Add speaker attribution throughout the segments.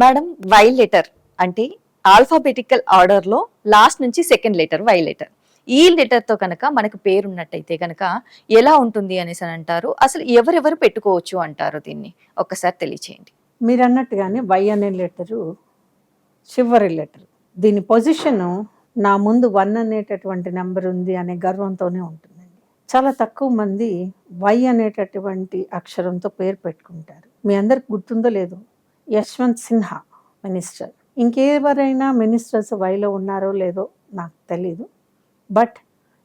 Speaker 1: Madam Y letter అంటే alphabetical ఆర్డర్లో last నుంచి సెకండ్ లెటర్ వై లెటర్ ఈ లెటర్తో కనుక మనకు పేరు ఉన్నట్టయితే కనుక ఎలా ఉంటుంది అనేసి అని అంటారు. అసలు ఎవరెవరు పెట్టుకోవచ్చు అంటారు దీన్ని? ఒక్కసారి తెలియచేయండి.
Speaker 2: మీరు అన్నట్టుగానే వై అనే లెటరు చివరి లెటర్ దీని పొజిషను నా ముందు వన్ అనేటటువంటి నెంబర్ ఉంది అనే గర్వంతోనే ఉంటుందండి. చాలా తక్కువ మంది వై అనేటటువంటి అక్షరంతో పేరు పెట్టుకుంటారు. మీ అందరికి గుర్తుందో లేదో యశ్వంత్ సిన్హా మినిస్టర్. ఇంకెవరైనా మినిస్టర్స్ వైలో ఉన్నారో లేదో నాకు తెలీదు. బట్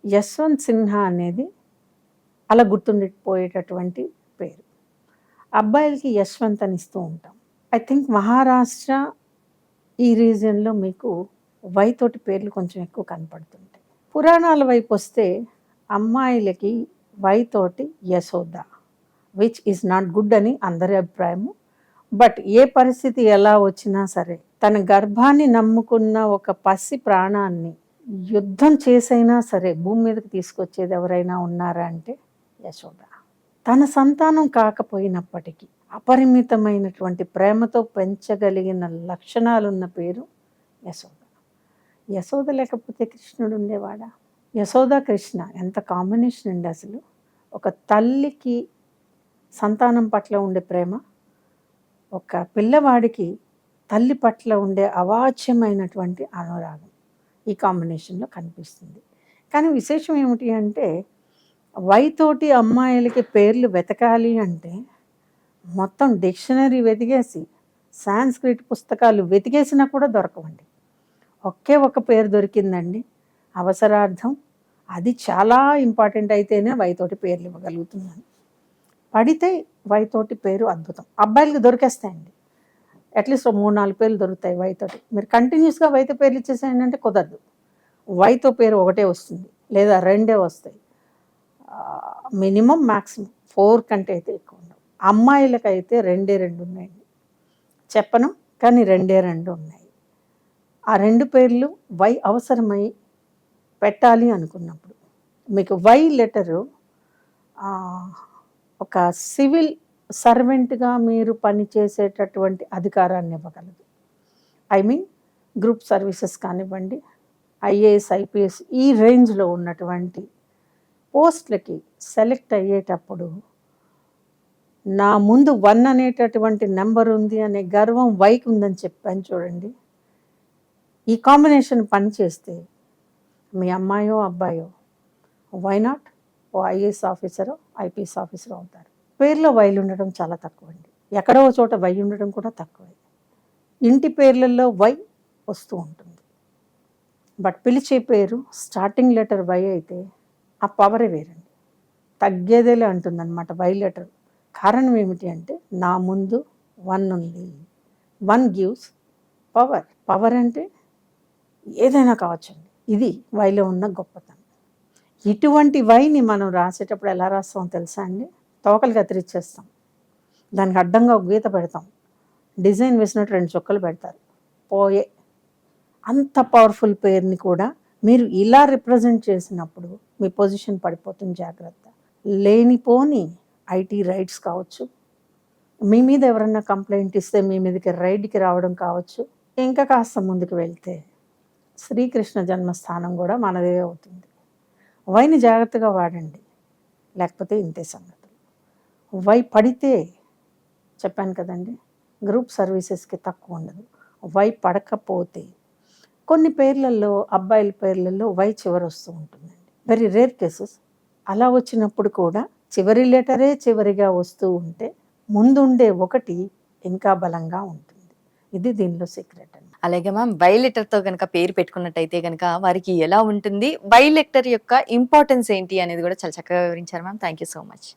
Speaker 2: యశ్వంత్ సిన్హా అనేది అలా గుర్తుండిపోయేటటువంటి పేరు. అబ్బాయిలకి యశ్వంత్ అని ఇస్తూ ఉంటాం. ఐ థింక్ మహారాష్ట్ర ఈ రీజియన్లో మీకు వై తోటి పేర్లు కొంచెం ఎక్కువ కనపడుతుంటాయి. పురాణాల వైపు వస్తే అమ్మాయిలకి వై తోటి Yashoda which is not good అని అందరి అభిప్రాయము. బట్ ఏ పరిస్థితి ఎలా వచ్చినా సరే తన గర్భాన్ని నమ్ముకున్న ఒక పసి ప్రాణాన్ని యుద్ధం చేసైనా సరే భూమి మీదకి తీసుకొచ్చేది ఎవరైనా ఉన్నారా అంటే యశోద. తన సంతానం కాకపోయినప్పటికీ అపరిమితమైనటువంటి ప్రేమతో పెంచగలిగిన లక్షణాలున్న పేరు యశోద. యశోద లేకపోతే కృష్ణుడు ఉండేవాడా? యశోద కృష్ణ ఎంత కాంబినేషన్ అండి అసలు. ఒక తల్లికి సంతానం పట్ల ఉండే ప్రేమ ఒక పిల్లవాడికి తల్లి పట్ల ఉండే అవాచ్యమైనటువంటి అనురాగం ఈ కాంబినేషన్లో కనిపిస్తుంది. కానీ విశేషం ఏమిటి అంటే వైతోటి అమ్మాయిలకి పేర్లు వెతకాలి అంటే మొత్తం డిక్షనరీ వెతికేసి సాంస్క్రిట్ పుస్తకాలు వెతికేసినా కూడా దొరకవండి. ఒకే ఒక పేరు దొరికిందండి. అవసరార్థం అది చాలా ఇంపార్టెంట్ అయితేనే వైతోటి పేర్లు ఇవ్వగలుగుతున్నాను. పడితే వైతోటి పేరు అద్భుతం. అబ్బాయిలకి దొరికేస్తాయండి. అట్లీస్ట్ మూడు నాలుగు పేర్లు దొరుకుతాయి వైతోటి మీరు కంటిన్యూస్గా వైతో పేర్లు ఇచ్చేసేయండి అంటే కుదరదు. వైతో పేరు ఒకటే వస్తుంది లేదా రెండే వస్తాయి. మినిమం మ్యాక్సిమం ఫోర్ కంటే అయితే ఎక్కువ ఉండవు. అమ్మాయిలకైతే రెండే రెండు ఉన్నాయండి. చెప్పను కానీ రెండే రెండు ఉన్నాయి. ఆ రెండు పేర్లు వై అవసరమై పెట్టాలి అనుకున్నప్పుడు. మీకు వై లెటరు ఒక సివిల్ సర్వెంట్గా మీరు పనిచేసేటటువంటి అధికారాన్ని ఇవ్వగలదు. ఐ మీన్ గ్రూప్ సర్వీసెస్ కానివ్వండి ఐఏఎస్ ఐపీఎస్ ఈ రేంజ్లో ఉన్నటువంటి పోస్ట్లకి సెలెక్ట్ అయ్యేటప్పుడు నా ముందు వన్ అనేటటువంటి నెంబర్ ఉంది అనే గర్వం వైక్ ఉందని చెప్పాను చూడండి. ఈ కాంబినేషన్ పనిచేస్తే మీ అమ్మాయో అబ్బాయో వై నాట్ ఓ ఐఏఎస్ ఆఫీసరు ఐపీఎస్ ఆఫీసరు అవుతారు పేర్లో వైలు ఉండడం చాలా తక్కువ అండి ఎక్కడో చోట వై ఉండడం కూడా తక్కువే. ఇంటి పేర్లలో వై వస్తూ ఉంటుంది. బట్ పిలిచే పేరు స్టార్టింగ్ లెటర్ వై అయితే ఆ పవరే వేరండి. తగ్గేదేలే అంటుందన్నమాట వై లెటర్. కారణం ఏమిటి అంటే నా ముందు వన్ ఉంది. One gives power. పవర్ అంటే ఏదైనా కావచ్చండి. ఇది వైలో ఉన్న గొప్పతనం. ఇటువంటి వైని మనం రాసేటప్పుడు ఎలా రాస్తామో తెలుసా అండి? తోకలు కత్తిరిచ్చేస్తాం. దానికి అడ్డంగా ఒక గీత పెడతాం. డిజైన్ వేసినట్టు రెండు చుక్కలు పెడతారు. పోయే. అంత పవర్ఫుల్ పేరుని కూడా మీరు ఇలా రిప్రజెంట్ చేసినప్పుడు మీ పొజిషన్ పడిపోతుంది జాగ్రత్త. లేనిపోని ఐటీ రైట్స్ కావచ్చు. మీ మీద ఎవరన్నా కంప్లైంట్ ఇస్తే మీ మీదకి రైడ్కి రావడం కావచ్చు. ఇంకా కాస్త ముందుకు వెళ్తే శ్రీకృష్ణ జన్మస్థానం కూడా మనదే అవుతుంది. వైని జాగ్రత్తగా వాడండి. లేకపోతే ఇంతే సంగతులు. వై పడితే చెప్పాను కదండి గ్రూప్ సర్వీసెస్కి తక్కువ ఉండదు. వై పడకపోతే కొన్ని పేర్లలో అబ్బాయిల పేర్లలో వై చివరి వస్తూ ఉంటుందండి. వెరీ రేర్ కేసెస్ అలా వచ్చినప్పుడు కూడా చివరి లెటరే చివరిగా వస్తూ ఉంటే ముందుండే ఒకటి ఇంకా బలంగా ఉంటుంది. ఇది దీనిలో సీక్రెట్ అండి.
Speaker 1: అలాగే మ్యామ్ వై లెటర్తో కనుక పేరు పెట్టుకున్నట్టయితే కనుక వారికి ఎలా ఉంటుంది? వై లెటర్ యొక్క ఇంపార్టెన్స్ ఏంటి అనేది కూడా చాలా చక్కగా వివరించారు ma'am thank you so much